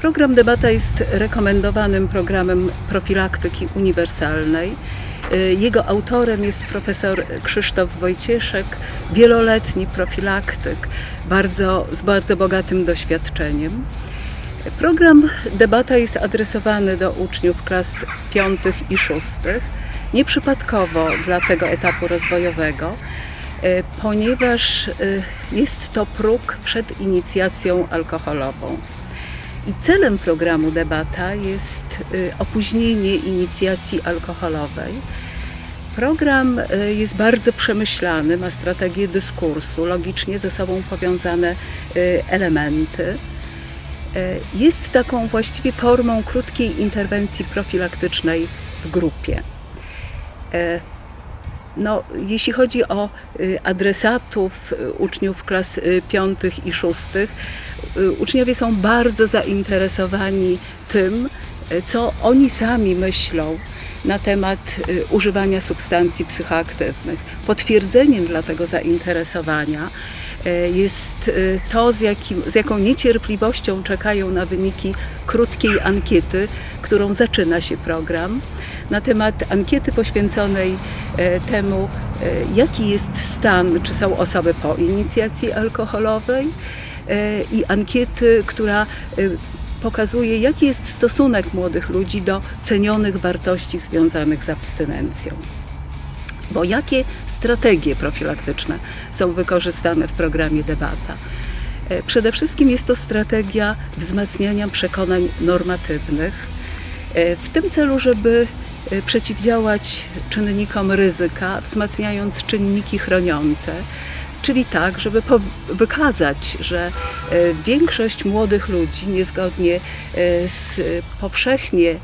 Program Debata jest rekomendowanym programem profilaktyki uniwersalnej. Y, Jego autorem jest profesor Krzysztof Wojcieszek, wieloletni profilaktyk bardzo, z bardzo bogatym doświadczeniem. Program Debata jest adresowany do uczniów klas piątych i szóstych, nieprzypadkowo dla tego etapu rozwojowego, y, ponieważ y, jest to próg przed inicjacją alkoholową. I celem programu Debata jest y, opóźnienie inicjacji alkoholowej. Program y, jest bardzo przemyślany, ma strategię dyskursu, logicznie ze sobą powiązane y, elementy. Jest taką właściwie formą krótkiej interwencji profilaktycznej w grupie. No, jeśli chodzi o y, adresatów y, uczniów klas y, piątych i szóstych, uczniowie są bardzo zainteresowani tym, co oni sami myślą na temat używania substancji psychoaktywnych. Potwierdzeniem dla tego zainteresowania jest y, to, z, jakim, z jaką niecierpliwością czekają na wyniki krótkiej ankiety, którą zaczyna się program. Na temat ankiety poświęconej e, temu, e, jaki jest stan, czy są osoby po inicjacji alkoholowej e, i ankiety, która e, pokazuje, jaki jest stosunek młodych ludzi do cenionych wartości związanych z abstynencją. Bo jakie strategie profilaktyczne są wykorzystane w programie Debata? E, Przede wszystkim jest to strategia wzmacniania przekonań normatywnych, e, w tym celu, żeby e, przeciwdziałać czynnikom ryzyka, wzmacniając czynniki chroniące, czyli tak, żeby wykazać, że e, większość młodych ludzi, niezgodnie e, z powszechnie e,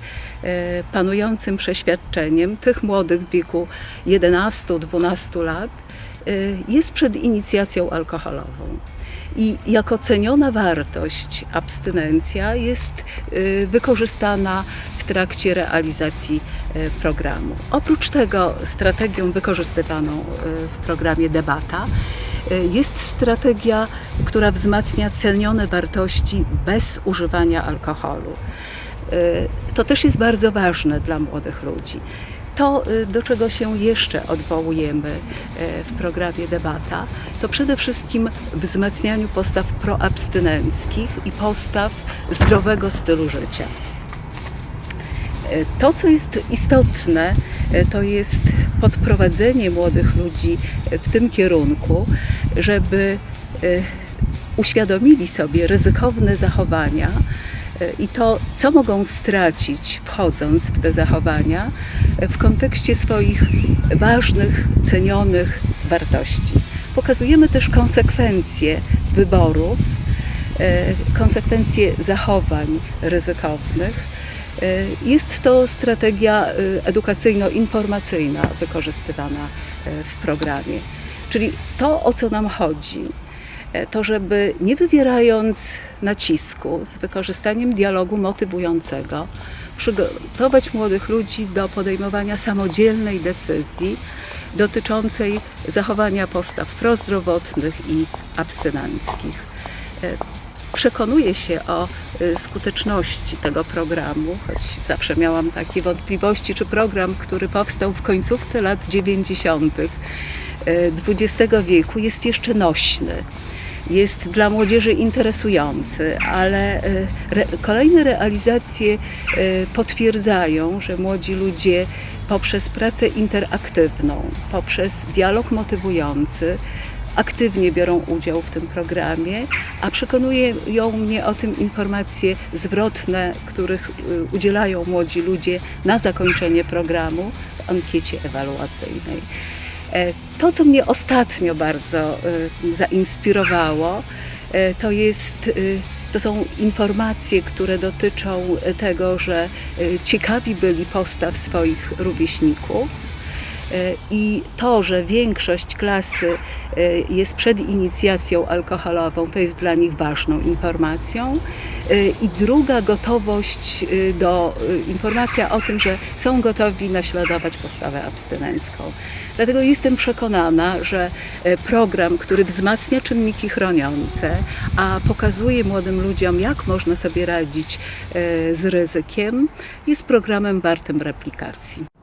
panującym przeświadczeniem, tych młodych w wieku 11-12 lat, jest przed inicjacją alkoholową. I jako ceniona wartość abstynencja jest wykorzystana w trakcie realizacji y, programu. Oprócz tego strategią wykorzystywaną y, w programie Debata y, jest strategia, która wzmacnia cenione wartości bez używania alkoholu. To też jest bardzo ważne dla młodych ludzi. To, do czego się jeszcze odwołujemy w programie Debata, to przede wszystkim wzmacnianiu postaw proabstynenckich i postaw zdrowego stylu życia. Y, To, co jest istotne, y, to jest podprowadzenie młodych ludzi y, w tym kierunku, żeby uświadomili sobie ryzykowne zachowania i to, co mogą stracić wchodząc w te zachowania w kontekście swoich ważnych, cenionych wartości. Pokazujemy też konsekwencje wyborów, konsekwencje zachowań ryzykownych. Y, Jest to strategia y, edukacyjno-informacyjna wykorzystywana y, w programie. Czyli to, o co nam chodzi, to żeby nie wywierając nacisku, z wykorzystaniem dialogu motywującego, przygotować młodych ludzi do podejmowania samodzielnej decyzji dotyczącej zachowania postaw prozdrowotnych i abstynenckich. E, Przekonuję się o y, skuteczności tego programu, choć zawsze miałam takie wątpliwości, czy program, który powstał w końcówce lat 90. XX wieku jest jeszcze nośny. Jest dla młodzieży interesujący, ale y, re, kolejne realizacje y, potwierdzają, że młodzi ludzie poprzez pracę interaktywną, poprzez dialog motywujący, aktywnie biorą udział w tym programie, a przekonują mnie o tym informacje zwrotne, których y, udzielają młodzi ludzie na zakończenie programu w ankiecie ewaluacyjnej. E, To, co mnie ostatnio bardzo y, zainspirowało, e, to jest y, to są informacje, które dotyczą tego, że ciekawi byli postaw swoich rówieśników, I to, że większość klasy e, jest przed inicjacją alkoholową, to jest dla nich ważną informacją. E, I druga gotowość e, do e, informacja o tym, że są gotowi naśladować postawę abstynencką. Dlatego jestem przekonana, że e, program, który wzmacnia czynniki chroniące, a pokazuje młodym ludziom, jak można sobie radzić e, z ryzykiem, jest programem wartym replikacji.